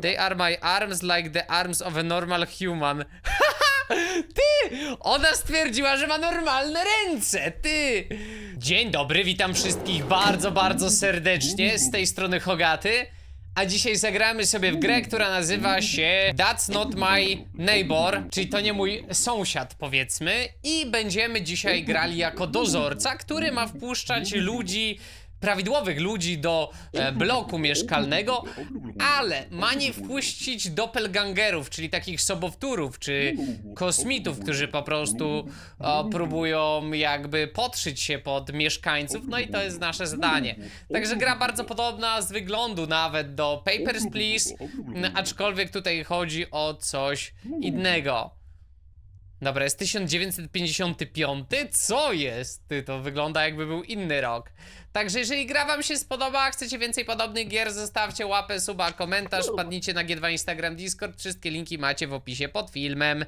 They are my arms like the arms of a normal human. Ty! Ona stwierdziła, że ma normalne ręce, ty! Dzień dobry, witam wszystkich bardzo, bardzo serdecznie. Z tej strony Hogaty. A dzisiaj zagramy sobie w grę, która nazywa się That's Not My Neighbor, czyli to nie mój sąsiad, powiedzmy. I będziemy dzisiaj grali jako dozorca, który ma wpuszczać ludzi prawidłowych ludzi do e, bloku mieszkalnego, ale ma nie wpuścić doppelgangerów, czyli takich sobowtórów, czy kosmitów, którzy po prostu o, próbują jakby podszyć się pod mieszkańców, no i to jest nasze zadanie. Także gra bardzo podobna z wyglądu nawet do Papers, Please, aczkolwiek tutaj chodzi o coś innego. Dobra, jest 1955? Co jest? Ty, to wygląda jakby był inny rok. Także jeżeli gra wam się spodoba, chcecie więcej podobnych gier, zostawcie łapę, suba, komentarz, wpadnijcie na G2 Instagram, Discord, wszystkie linki macie w opisie pod filmem.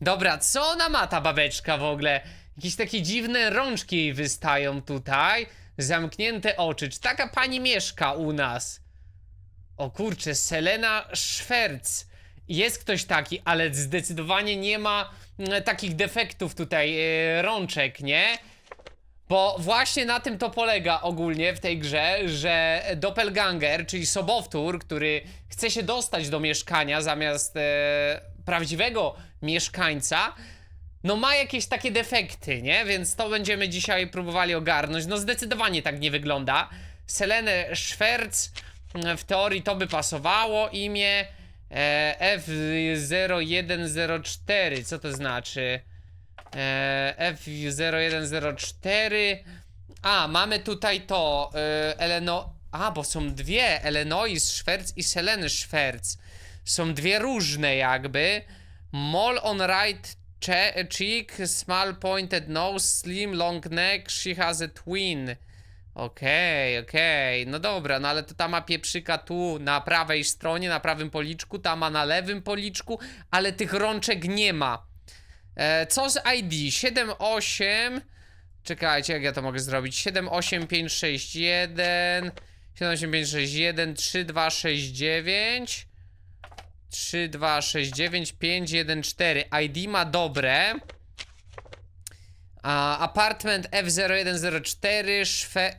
Dobra, co ona ma ta babeczka w ogóle? Jakieś takie dziwne rączki jej wystają tutaj, zamknięte oczy. Czy taka pani mieszka u nas? O kurczę, Selena Szwerc. Jest ktoś taki, ale zdecydowanie nie ma mm, takich defektów tutaj, e, rączek, nie? Bo właśnie na tym to polega ogólnie w tej grze, że doppelganger, czyli sobowtór, który chce się dostać do mieszkania zamiast e, prawdziwego mieszkańca, no ma jakieś takie defekty, nie? Więc to będziemy dzisiaj próbowali ogarnąć. No zdecydowanie tak nie wygląda. Selenę Szwerc, w teorii to by pasowało imię e, F0104, co to znaczy? E, F0104 A, mamy tutaj to e, Eleno... A, bo są dwie Elenois Szwerc i Seleny Szwerc Są dwie różne jakby. Mole on right che- cheek, small pointed nose, slim long neck, she has a twin Okej, okej, no dobra, no ale to ta ma pieprzyka tu na prawej stronie, na prawym policzku, ta ma na lewym policzku, ale tych rączek nie ma. E, co z ID? 78. Czekajcie, jak ja to mogę zrobić? 78561 78561 3269 3269 514 ID ma dobre. A, apartment F0104 Szwe...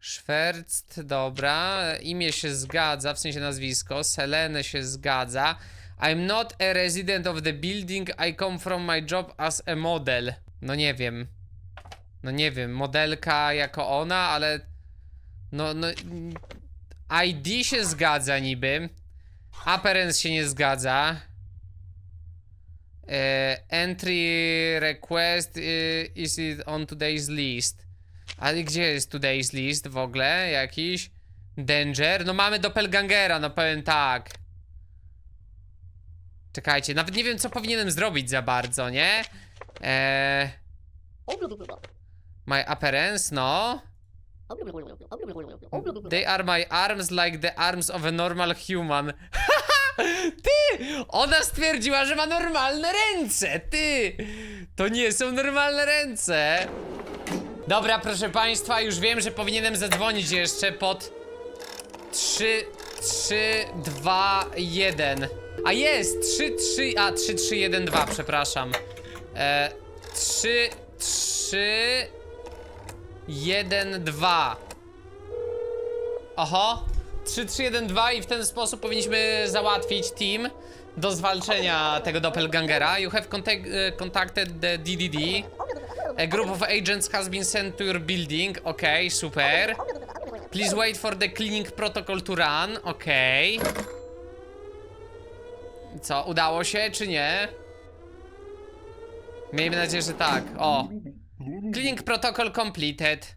Szwerct, dobra. Imię się zgadza, w sensie nazwisko. Selene się zgadza. I'm not a resident of the building, I come from my job as a model. No nie wiem. No nie wiem, modelka jako ona, ale... No, no... ID się zgadza niby. Appearance się nie zgadza. E, entry request y, is it on today's list. Ale gdzie jest today's list w ogóle? Jakiś? Danger? No mamy doppelgangera, no powiem tak. Czekajcie, nawet nie wiem co powinienem zrobić za bardzo, nie? Eee, my appearance, no. They are my arms like the arms of a normal human. ty! Ona stwierdziła, że ma normalne ręce, ty! To nie są normalne ręce. Dobra, proszę państwa, już wiem, że powinienem zadzwonić jeszcze pod 3, 3, 2, 1. A jest! 3, 3, a 3, 3, 1, 2, przepraszam. E, 3, 3, 1, 2. Oho. 3, 3, 1, 2 i w ten sposób powinniśmy załatwić team do zwalczenia tego doppelgangera. You have e, contacted the DDD. A group of agents has been sent to your building. Okej, super. Please wait for the cleaning protocol to run. Okej. Co, udało się, czy nie? Miejmy nadzieję, że tak. O. Cleaning protocol completed.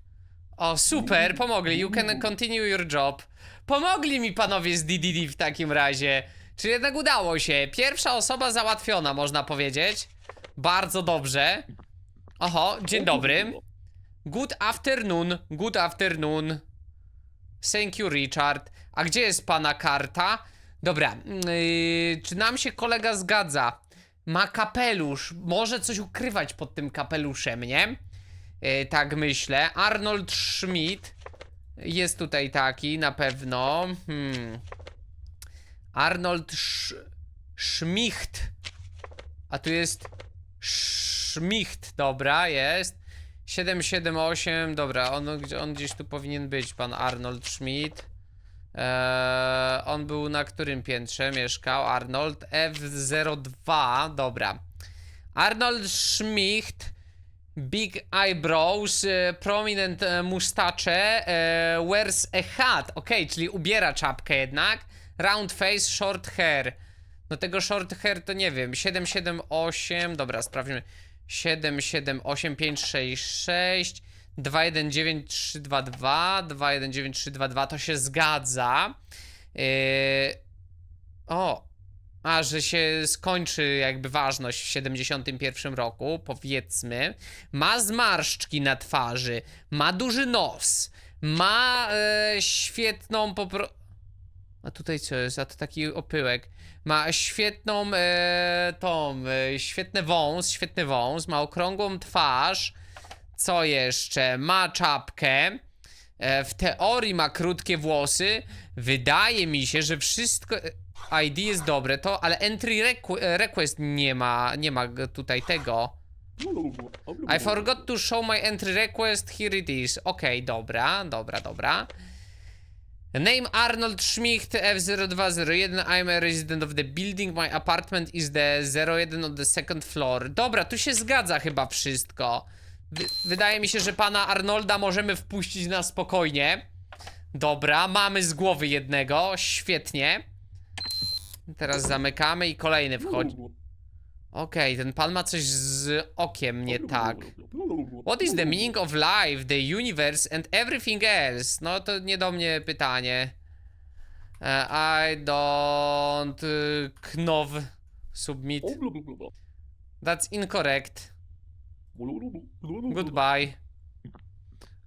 O, super, pomogli. You can continue your job. Pomogli mi panowie z DDD w takim razie. Czy jednak udało się? Pierwsza osoba załatwiona, można powiedzieć. Bardzo dobrze. Oho, dzień dobry. Good afternoon, good afternoon. Thank you, Richard. A gdzie jest pana karta? Dobra, yy, czy nam się kolega zgadza? Ma kapelusz, może coś ukrywać pod tym kapeluszem, nie? Yy, tak myślę. Arnold Schmidt. Jest tutaj taki, na pewno. Hmm. Arnold Sz Schmicht. A tu jest Schmicht, dobra, jest. 778, dobra, on, on gdzieś tu powinien być, pan Arnold Schmidt. Eee, on był na którym piętrze mieszkał? Arnold F02, dobra. Arnold Schmidt, big eyebrows, e, prominent e, mustache, e, wears a hat. Okej, czyli ubiera czapkę jednak. Round face, short hair. No tego short hair to nie wiem. 778, dobra, sprawdźmy. 778 566 219322 219322 to się zgadza. Yy... O, a że się skończy jakby ważność w 71 roku, powiedzmy. Ma zmarszczki na twarzy, ma duży nos, ma e, świetną popro... A tutaj co jest? A to taki opyłek. Ma świetną e, tą, e, świetny wąs, świetny wąs, ma okrągłą twarz. Co jeszcze? Ma czapkę. E, w teorii ma krótkie włosy. Wydaje mi się, że wszystko. ID jest dobre, to, ale entry requ e, request nie ma, nie ma tutaj tego. I forgot to show my entry request, here it is. Okej, dobra, dobra, dobra. Name Arnold Schmidt F0201 I'm a resident of the building. My apartment is the 01 on the second floor. Dobra, tu się zgadza chyba wszystko. Wy Wydaje mi się, że pana Arnolda możemy wpuścić na spokojnie. Dobra, mamy z głowy jednego, świetnie Teraz zamykamy i kolejny wchodzi Okej, ten pan ma coś z okiem nie tak What is the meaning of life, the universe and everything else? No to nie do mnie pytanie. E, I don't y, know submit. That's incorrect. Goodbye.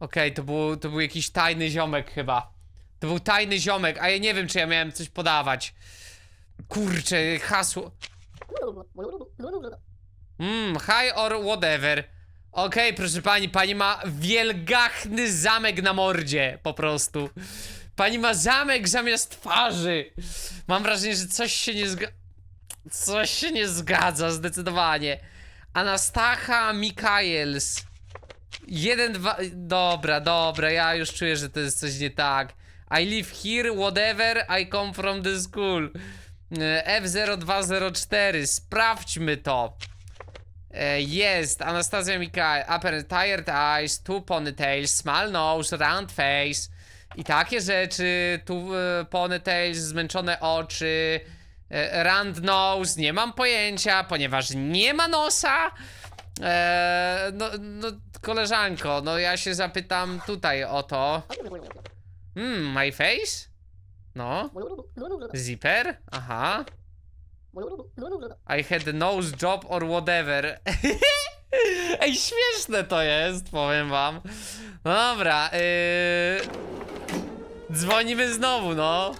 Okej, to, był, to był jakiś tajny ziomek chyba. To był tajny ziomek, a ja nie wiem czy ja miałem coś podawać. Kurczę, hasło. Mmm, high or whatever. Okej, proszę pani, pani ma wielgachny zamek na mordzie, po prostu. Pani ma zamek zamiast twarzy. Mam wrażenie, że coś się nie zgadza. Coś się nie zgadza, zdecydowanie. Anastacha Mikaels. Jeden, dwa. Dobra, dobra, ja już czuję, że to jest coś nie tak. I live here, whatever, I come from the school. E, F0204, sprawdźmy to. E, Jest, Anastazja Mikael, upper tired eyes, two ponytails, small nose, round face i takie rzeczy, tu e, ponytails, zmęczone oczy, round nose, nie mam pojęcia, ponieważ nie ma nosa. E, no, no, koleżanko, no ja się zapytam tutaj o to. Hmm, my face? No, zipper? Aha. I had nose job or whatever. Ej, śmieszne to jest, powiem wam. No dobra, yy... dzwonimy znowu, no.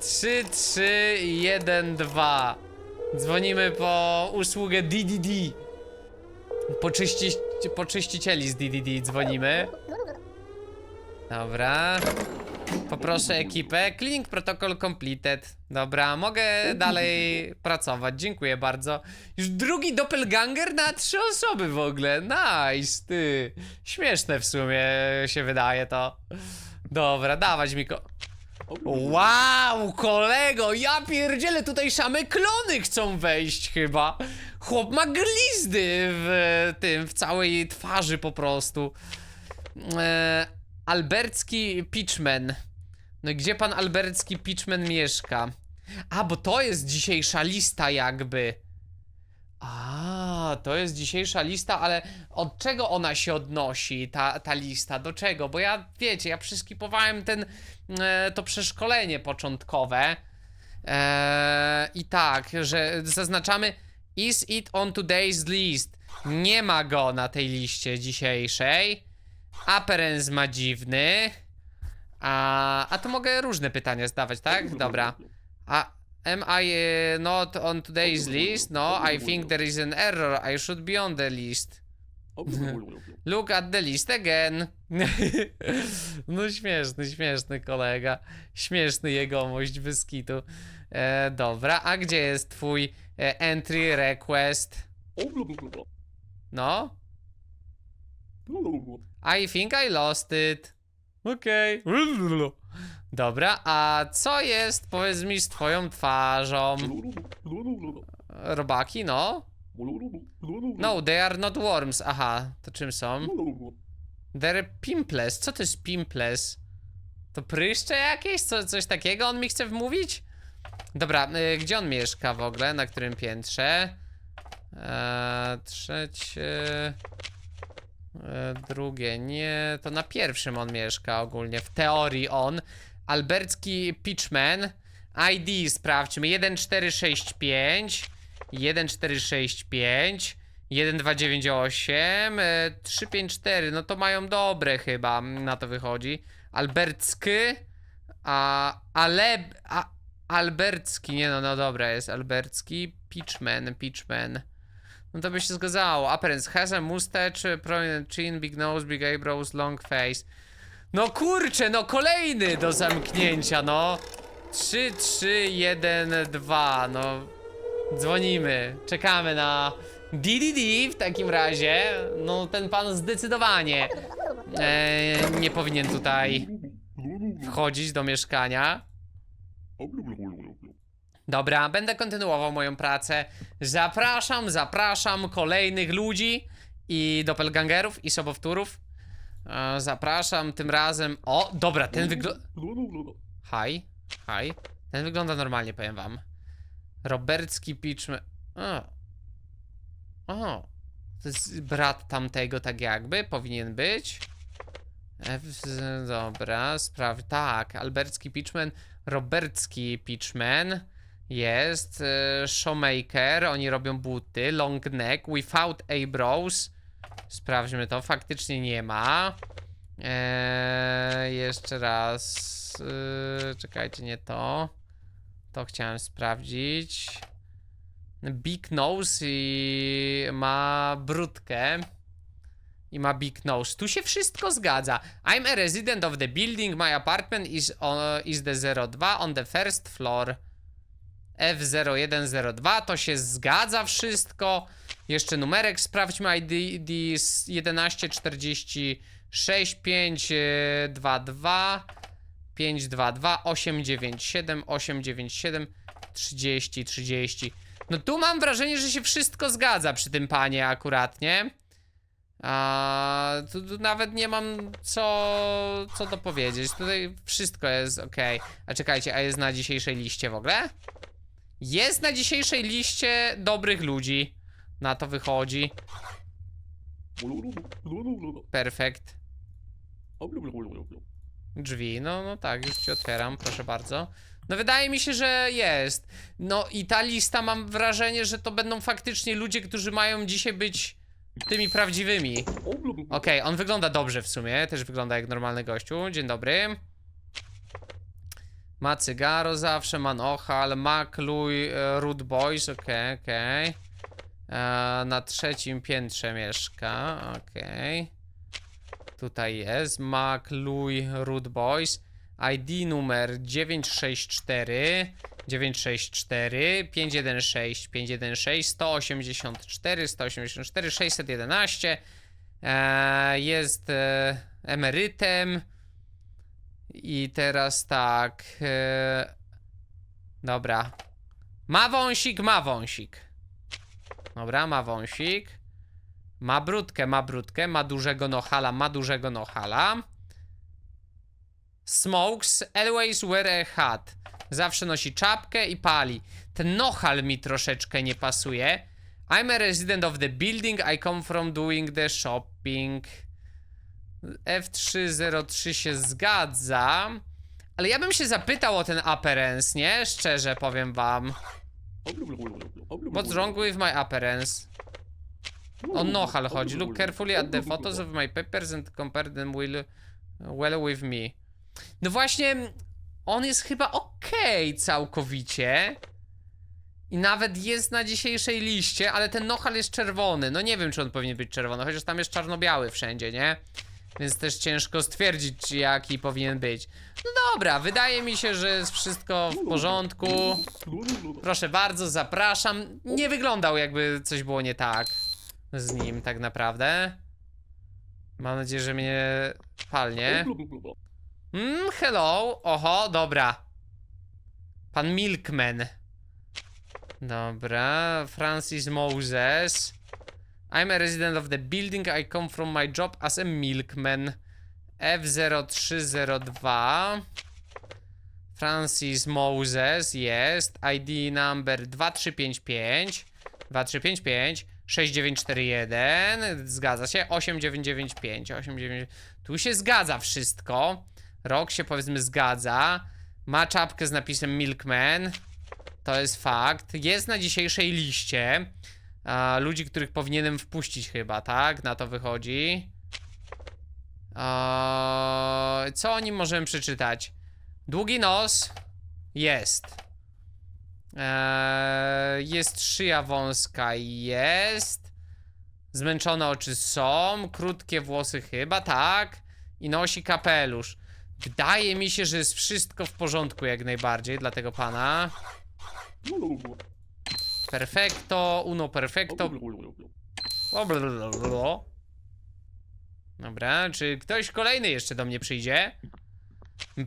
3, 3, 1, 2. Dzwonimy po usługę DDD. Po, czyści... z DDD dzwonimy. Dobra. Poproszę ekipę. Cleaning protocol completed. Dobra, mogę dalej pracować. Dziękuję bardzo. Już drugi doppelganger na trzy osoby w ogóle. Nice, ty. Śmieszne w sumie się wydaje to. Dobra, dawać mi ko... Wow, kolego, ja pierdzielę, tutaj same klony chcą wejść chyba. Chłop ma glizdy w tym, w całej twarzy po prostu. E, Albercki Pitchman. No gdzie pan Albercki Pitchman mieszka? A, bo to jest dzisiejsza lista jakby. A, to jest dzisiejsza lista, ale od czego ona się odnosi, ta, ta lista? Do czego? Bo ja, wiecie, ja przeskipowałem ten, e, to przeszkolenie początkowe. E, I tak, że zaznaczamy Is it on today's list? Nie ma go na tej liście dzisiejszej. Appearance ma dziwny. A, a to mogę różne pytania zdawać, tak? Dobra. A am I uh, not on today's list? No, I think there is an error. I should be on the list. Look at the list again. no śmieszny, śmieszny kolega. Śmieszny jegomość bez kitu. E, dobra, a gdzie jest twój e, entry request? No? I think I lost it. Okej. Dobra, a co jest, powiedz mi, z twoją twarzą? Robaki, no? No, they are not worms. Aha, to czym są? They're pimples. Co to jest pimples? To pryszcze jakieś? Co, coś takiego on mi chce wmówić? Dobra, y, gdzie on mieszka w ogóle? Na którym piętrze? Eee, trzecie... E, drugie nie, to na pierwszym on mieszka ogólnie, w teorii on. Albercki Pitchman, ID sprawdźmy, 1465, 1465, 1298, e, 354, no to mają dobre chyba, na to wychodzi. Albercki, a, ale, a, Albercki, nie no, no dobra jest, Albercki, Pitchman, Pitchman. No to by się zgadzało. Appearance has a mustache, prominent chin, big nose, big eyebrows, long face. No kurczę, no kolejny do zamknięcia, no. 3, 3, 1, 2, no. Dzwonimy, czekamy na DDD w takim razie. No ten pan zdecydowanie e, nie powinien tutaj wchodzić do mieszkania. Dobra, będę kontynuował moją pracę. Zapraszam, zapraszam kolejnych ludzi i doppelgangerów i sobowtórów. E, zapraszam tym razem. O, dobra, ten wygląda. Hi, hi. Ten wygląda normalnie, powiem wam. Robercki Pitchman. O. O. To jest brat tamtego, tak jakby, powinien być. F, dobra, spraw. Tak, Albercki Pitchman, Robercki Pitchman. Jest. E, showmaker, oni robią buty. Long neck, without eyebrows. Sprawdźmy to, faktycznie nie ma. Eee, jeszcze raz. Eee, czekajcie, nie to. To chciałem sprawdzić. Big nose i ma brudkę. I ma big nose. Tu się wszystko zgadza. I'm a resident of the building. My apartment is, on, is the 02 on the first floor. F0102 to się zgadza wszystko. Jeszcze numerek sprawdźmy ID, ID jest 1146 522 522 897 897 30 30. No tu mam wrażenie, że się wszystko zgadza przy tym panie akuratnie. A tu, tu nawet nie mam co, co dopowiedzieć. Tutaj wszystko jest ok. A czekajcie, a jest na dzisiejszej liście w ogóle? Jest na dzisiejszej liście dobrych ludzi. Na to wychodzi. Perfekt. Drzwi, no, no tak, już ci otwieram, proszę bardzo. No wydaje mi się, że jest. No i ta lista mam wrażenie, że to będą faktycznie ludzie, którzy mają dzisiaj być tymi prawdziwymi. Okej, on wygląda dobrze w sumie, też wygląda jak normalny gościu. Dzień dobry. Ma cygaro zawsze, ma nochal, ma kluj e, Root Boys, okej, okej. E, Na trzecim piętrze mieszka, okej. Tutaj jest, ma kluj Root Boys. ID numer 964 964 516 516 184 184 611 e, jest e, emerytem i teraz tak e, dobra ma wąsik, ma wąsik dobra, ma wąsik ma brudkę, ma brudkę ma dużego nohala, ma dużego nohala Smokes always wear a hat. Zawsze nosi czapkę i pali. Ten nohal mi troszeczkę nie pasuje. I'm a resident of the building. I come from doing the shopping. F303 się zgadza. Ale ja bym się zapytał o ten appearance, nie? Szczerze powiem wam. What's wrong with my appearance? O nohal chodzi. Look carefully at the photos of my papers and compare them will, well with me. No właśnie, on jest chyba okej całkowicie. I nawet jest na dzisiejszej liście, ale ten Nohal jest czerwony. No nie wiem, czy on powinien być czerwony, chociaż tam jest czarno-biały wszędzie, nie? Więc też ciężko stwierdzić, jaki powinien być. No dobra, wydaje mi się, że jest wszystko w porządku. Proszę bardzo, zapraszam. Nie wyglądał jakby coś było nie tak z nim tak naprawdę. Mam nadzieję, że mnie palnie. Mm, hello. Oho, dobra. Pan Milkman. Dobra, Francis Moses. I'm a resident of the building. I come from my job as a milkman. F0302. Francis Moses jest. ID number 2355. 2355. 6941. Zgadza się. 8995. 89... Tu się zgadza wszystko. Rok się powiedzmy zgadza. Ma czapkę z napisem Milkman. To jest fakt. Jest na dzisiejszej liście a, ludzi, których powinienem wpuścić chyba, tak? Na to wychodzi. A, co o nim możemy przeczytać? Długi nos. Jest. Eee, jest szyja wąska. Jest. Zmęczone oczy są. Krótkie włosy chyba, tak. I nosi kapelusz. Wydaje mi się, że jest wszystko w porządku jak najbardziej dla tego pana. Perfecto, uno. Blablabla. Dobra, czy ktoś kolejny jeszcze do mnie przyjdzie?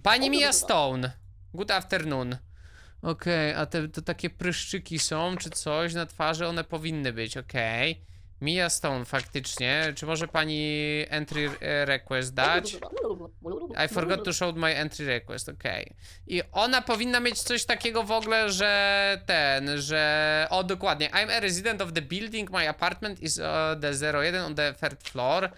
Pani Mia Stone. Good afternoon. Okej, a te to takie pryszczyki są, czy coś na twarzy? One powinny być, okej. Mia Stone, faktycznie. Czy może pani entry request dać? I forgot to show my entry request, okej. I ona powinna mieć coś takiego w ogóle, że ten, że... O, dokładnie. I'm a resident of the building, my apartment is uh, the 01 on the third floor.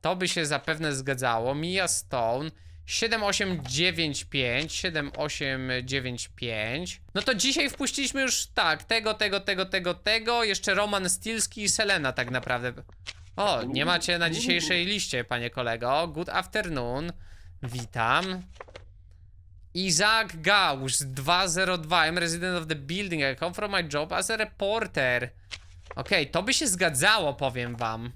To by się zapewne zgadzało. Mia Stone. 7895, 7895. No to dzisiaj wpuściliśmy już tak, tego, tego, tego, tego, tego, jeszcze Roman Stilski i Selena tak naprawdę. O, nie macie na dzisiejszej liście, panie kolego. Good afternoon. Witam. Isaac Gauss 202. I'm resident of the building. I come from my job as a reporter. Okej, to by się zgadzało, powiem wam.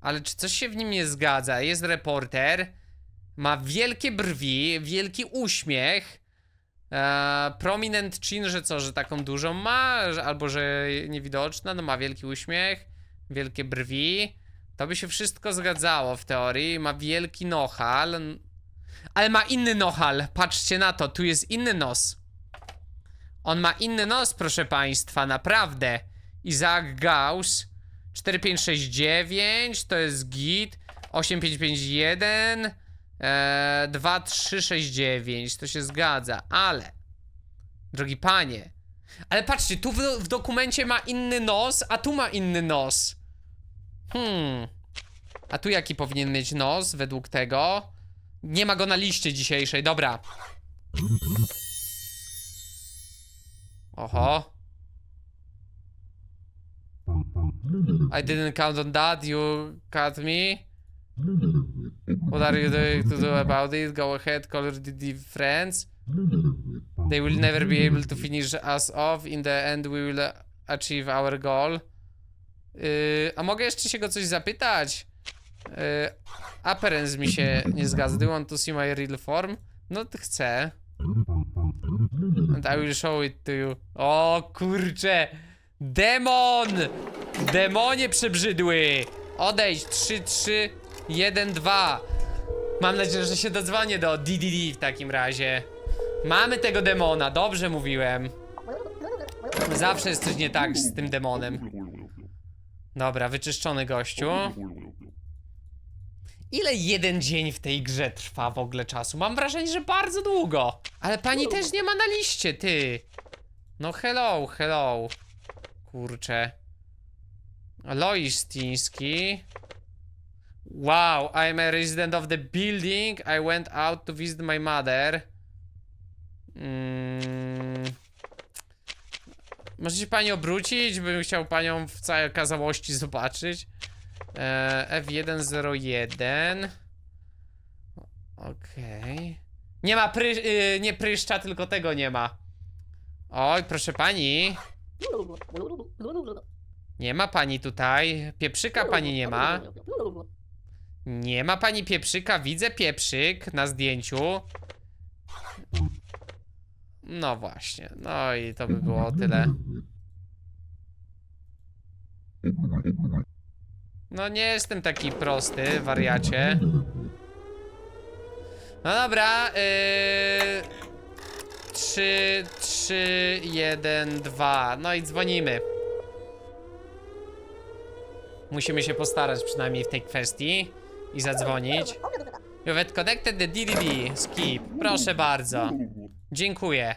Ale czy coś się w nim nie zgadza? Jest reporter. Ma wielkie brwi, wielki uśmiech. E, prominent chin, że co, że taką dużą ma, albo że niewidoczna, no ma wielki uśmiech, wielkie brwi. To by się wszystko zgadzało w teorii. Ma wielki nohal. Ale ma inny nohal. Patrzcie na to, tu jest inny nos. On ma inny nos, proszę państwa, naprawdę. Isaac Gauss 4569 to jest git. 8551 e, 2369 to się zgadza, ale drogi panie, ale patrzcie, tu w, w dokumencie ma inny nos, a tu ma inny nos. Hmm. A tu jaki powinien mieć nos według tego? Nie ma go na liście dzisiejszej, dobra. Oho. I didn't count on that, you cut me. What are you doing to do about it? Go ahead, call DD friends. They will never be able to finish us off. In the end, we will achieve our goal. Yy, a mogę jeszcze się go coś zapytać? Yy, appearance mi się nie zgadza. Do you want to see my real form? No, chcę. And I will show it to you. O kurcze! Demon! Demonie przebrzydły! Odejdź! 3, 3, 1, 2. Mam nadzieję, że się dodzwonię do DDD w takim razie. Mamy tego demona, dobrze mówiłem. Zawsze jest coś nie tak z tym demonem. Dobra, wyczyszczony gościu. Ile jeden dzień w tej grze trwa w ogóle czasu? Mam wrażenie, że bardzo długo. Ale pani też nie ma na liście, ty. No hello, hello. Kurczę. Lois Stiński. Wow, I'm a resident of the building. I went out to visit my mother. Mm. Może się pani obrócić? Bym chciał panią w całej okazałości zobaczyć. E, F101. Okej. Nie ma pry... y, nie pryszcza, tylko tego nie ma. Oj, proszę pani. Nie ma pani tutaj. Pieprzyka pani nie ma. Nie ma pani pieprzyka. Widzę pieprzyk na zdjęciu. No właśnie. No i to by było tyle. No nie jestem taki prosty, wariacie. No dobra, yy... 3, 3, 1, 2. No i dzwonimy. Musimy się postarać przynajmniej w tej kwestii i zadzwonić. You have connected the DDD. Skip. Proszę bardzo. Dziękuję.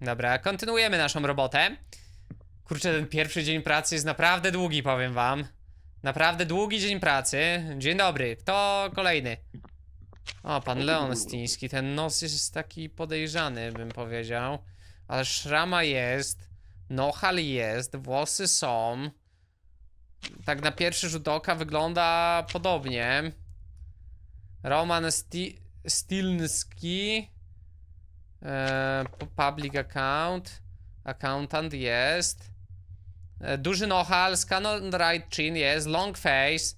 Dobra, kontynuujemy naszą robotę. Kurczę, ten pierwszy dzień pracy jest naprawdę długi, powiem wam. Naprawdę długi dzień pracy. Dzień dobry. Kto kolejny? O, pan Leon Stiński. Ten nos jest taki podejrzany, bym powiedział. Ale szrama jest. Nohal jest. Włosy są. Tak na pierwszy rzut oka wygląda podobnie. Roman Sti Stilnski. E, public account. Accountant jest. E, Duży nohal, scan on right chin jest, long face.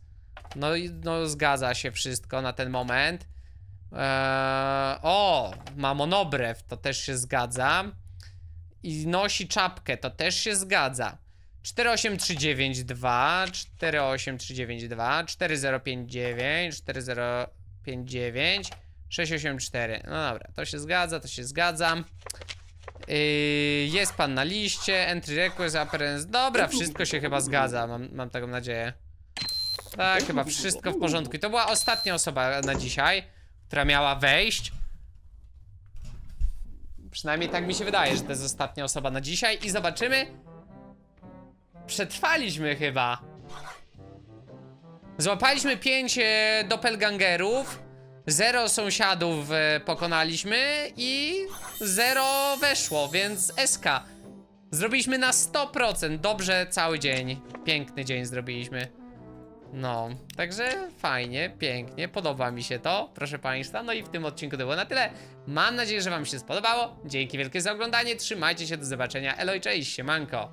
No i no, zgadza się wszystko na ten moment. Eee, o, ma monobrew, to też się zgadza. I nosi czapkę, to też się zgadza. 48392, 48392, 4059, 4059, 684. No dobra, to się zgadza, to się zgadza. Yy, jest pan na liście, entry request, appearance. Dobra, wszystko się chyba zgadza, mam, mam taką nadzieję. Tak, chyba wszystko w porządku. I to była ostatnia osoba na dzisiaj, która miała wejść. Przynajmniej tak mi się wydaje, że to jest ostatnia osoba na dzisiaj. I zobaczymy. Przetrwaliśmy chyba. Złapaliśmy pięć e, doppelgangerów. Zero sąsiadów e, pokonaliśmy i zero weszło, więc SK. Zrobiliśmy na 100%. Dobrze, cały dzień. Piękny dzień zrobiliśmy. No, także fajnie, pięknie, podoba mi się to, proszę Państwa. No i w tym odcinku to było na tyle. Mam nadzieję, że Wam się spodobało. Dzięki wielkie za oglądanie, trzymajcie się, do zobaczenia. Elo i cześć, siemanko.